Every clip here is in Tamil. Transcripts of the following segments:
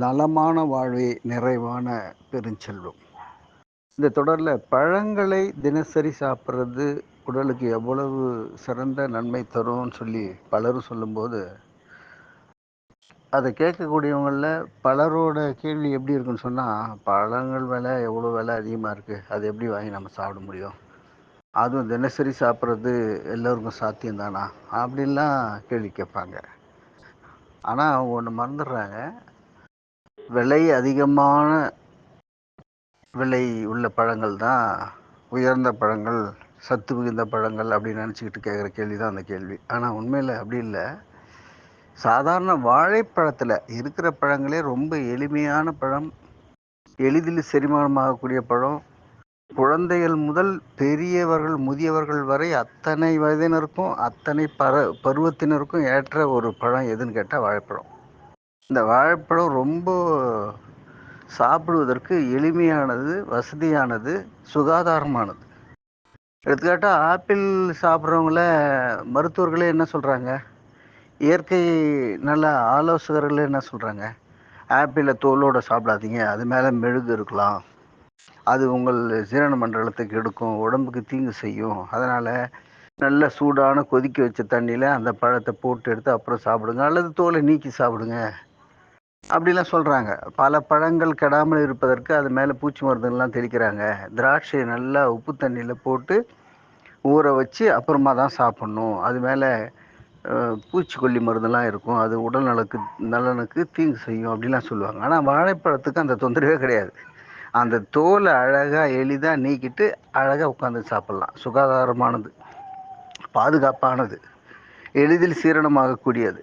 நலமான வாழ்வே நிறைவான பெருஞ்செல்வம். இந்த தொடரில் பழங்களை தினசரி சாப்பிட்றது உடலுக்கு எவ்வளவு சிறந்த நன்மை தரும்னு சொல்லி பலரும் சொல்லும்போது அதை கேட்கக்கூடியவங்களில் பலரோட கேள்வி எப்படி இருக்குன்னு சொன்னால் பழங்கள் விலை எவ்வளோ விலை அதிகமாக இருக்குது அது எப்படி வாங்கி நம்ம சாப்பிட முடியும்? அதுவும் தினசரி சாப்பிட்றது எல்லோருக்கும் சாத்தியம் தானா? அப்படின்லாம் கேள்வி கேட்பாங்க. ஆனால் அவங்க ஒன்று மறந்துடுறாங்க. விலை அதிகமான விலை உள்ள பழங்கள் தான் உயர்ந்த பழங்கள் சத்து மிகுந்த பழங்கள் அப்படின்னு நினச்சிக்கிட்டு கேட்குற கேள்வி தான் அந்த கேள்வி. ஆனால் உண்மையில் அப்படி இல்லை. சாதாரண வாழைப்பழத்தில் இருக்கிற பழங்களே ரொம்ப எளிமையான பழம் எளிதில் செரிமானமாகக்கூடிய பழம். குழந்தைகள் முதல் பெரியவர்கள் முதியவர்கள் வரை அத்தனை வயதினருக்கும் அத்தனை பர பருவத்தினருக்கும் ஏற்ற ஒரு பழம் எதுன்னு கேட்டால் வாழைப்பழம். இந்த வாழைப்பழம் ரொம்ப சாப்பிடுவதற்கு எளிமையானது வசதியானது சுகாதாரமானது. எடுத்துக்காட்டால் ஆப்பிள் சாப்பிட்றவங்கள மருத்துவர்களே என்ன சொல்கிறாங்க இயற்கை நல்ல ஆலோசகர்களே என்ன சொல்கிறாங்க ஆப்பிளை தோலோடு சாப்பிடாதீங்க அது மேலே மெழுகு இருக்கலாம். அது உங்கள் ஜீரண மண்டலத்துக்கு எடுக்கும் உடம்புக்கு தீங்கு செய்யும். அதனால் நல்ல சூடான கொதிக்க வச்ச தண்ணியில் அந்த பழத்தை போட்டு எடுத்து அப்புறம் சாப்பிடுங்க. அல்லது தோலை நீக்கி சாப்பிடுங்க. அப்படிலாம் சொல்கிறாங்க பல பழங்கள் கெடாமல் இருப்பதற்கு அது மேலே பூச்சி மருந்துலாம் தெளிக்கிறாங்க. திராட்சையை நல்லா உப்பு தண்ணியில் போட்டு ஊற வச்சு அப்புறமா தான் சாப்பிட்ணும். அது மேலே பூச்சிக்கொல்லி மருந்தெல்லாம் இருக்கும். அது உடல் நலக்கு நலனுக்கு தீங்கு செய்யும் அப்படிலாம் சொல்லுவாங்க. ஆனால் வாழைப்பழத்துக்கு அந்த தொந்தரவே கிடையாது. அந்த தோலை அழகாக எளிதாக நீக்கிட்டு அழகாக உட்காந்து சாப்பிட்லாம். சுகாதாரமானது பாதுகாப்பானது எளிதில் சீரணமாகக்கூடியது.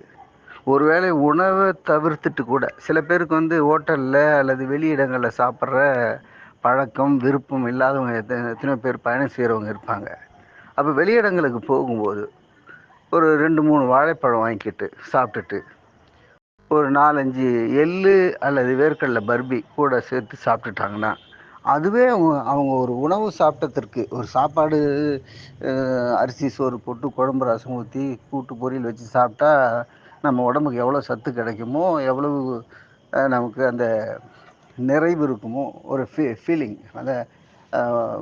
ஒருவேளை உணவை தவிர்த்துட்டு கூட சில பேருக்கு வந்து ஹோட்டலில் அல்லது வெளியிடங்களில் சாப்பிட்ற பழக்கம் விருப்பம் இல்லாதவங்க எத்தனை பேர் பயணம் செய்கிறவங்க இருப்பாங்க. அப்போ வெளியிடங்களுக்கு போகும்போது ஒரு ரெண்டு மூணு வாழைப்பழம் வாங்கிக்கிட்டு சாப்பிட்டுட்டு ஒரு நாலஞ்சு எள்ளு அல்லது வேர்க்கடலை பர்பி கூட சேர்த்து சாப்பிட்டுட்டாங்கன்னா அதுவே அவங்க அவங்க ஒரு உணவு சாப்பிட்டதற்கு ஒரு சாப்பாடு அரிசி சோறு போட்டு குழம்பு ரசம் ஊற்றி கூட்டு பொரியல் வச்சு சாப்பிட்டா நம்ம உடம்புக்கு எவ்வளோ சத்து கிடைக்குமோ எவ்வளவு நமக்கு அந்த நிறைவு இருக்குமோ ஒரு ஃபீ ஃபீலிங் அந்த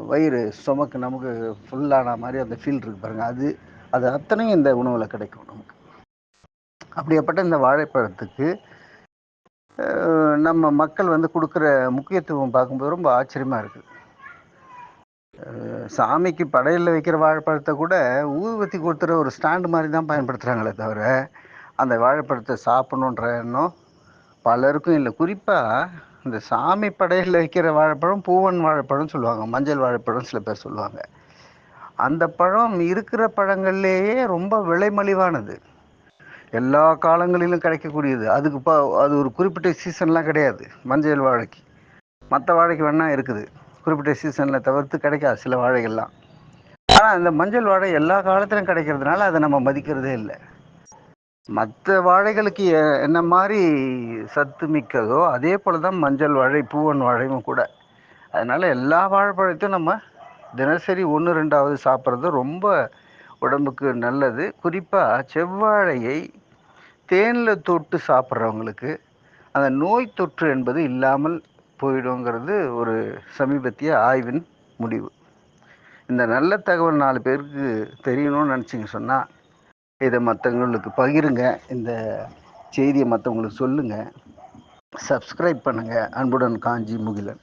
வயிறு ஸ்டொமக்கு நமக்கு ஃபுல்லான மாதிரி அந்த ஃபீல் இருக்கு பாருங்கள் அது அது அத்தனையும் இந்த உணவில் கிடைக்கும் நமக்கு. அப்படியாப்பட்ட இந்த வாழைப்பழத்துக்கு நம்ம மக்கள் வந்து கொடுக்குற முக்கியத்துவம் பார்க்கும்போது ரொம்ப ஆச்சரியமாக இருக்குது சாமிக்கு படையில் வைக்கிற வாழைப்பழத்தை கூட ஊதுபத்தி கொடுத்துற ஒரு ஸ்டாண்டு மாதிரி தான் பயன்படுத்துகிறாங்களே தவிர அந்த வாழைப்பழத்தை சாப்பிடணுன்ற எண்ணம் பலருக்கும் இல்லை. குறிப்பாக இந்த சாமி படையில் வைக்கிற வாழைப்பழம் பூவன் வாழைப்பழம் சொல்லுவாங்க. மஞ்சள் வாழைப்பழம் சில பேர் சொல்லுவாங்க. அந்த பழம் இருக்கிற பழங்கள்லேயே ரொம்ப விலை மலிவானது எல்லா காலங்களிலும் கிடைக்கக்கூடியது. அதுக்கு இப்போ அது ஒரு குறிப்பிட்ட சீசன்லாம் கிடையாது. மஞ்சள் வாழைக்கு. மற்ற வாழைக்கு வேணால் இருக்குது. குறிப்பிட்ட சீசனில் தவிர்த்து கிடைக்காது சில வாழைகள்லாம். ஆனால் இந்த மஞ்சள் வாழை எல்லா காலத்திலும் கிடைக்கிறதுனால அதை நம்ம மதிக்கிறதே இல்லை. மற்ற வாழைகளுக்கு என்ன மாதிரி சத்து மிக்கதோ அதே போல் தான் மஞ்சள் வாழை பூவன் வாழையும் கூட. அதனால் எல்லா வாழைப்பழத்தையும் நம்ம தினசரி ஒன்று ரெண்டாவது சாப்பிட்றது ரொம்ப உடம்புக்கு நல்லது. குறிப்பாக செவ்வாழையை தேனில் தொட்டு சாப்பிட்றவங்களுக்கு அந்த நோய் தொற்று என்பது இல்லாமல் போயிடுங்கிறது ஒரு சமீபத்திய ஆய்வின் முடிவு. இந்த நல்ல தகவல் நாலு பேருக்கு தெரியணும்னு நினச்சிங்க சொன்னால் இதை மற்றவங்களுக்கு பகிருங்க. இந்த செய்தியை மற்றவங்களுக்கு சொல்லுங்கள் சப்ஸ்கிரைப் பண்ணுங்கள் அன்புடன் காஞ்சி முகிலன்.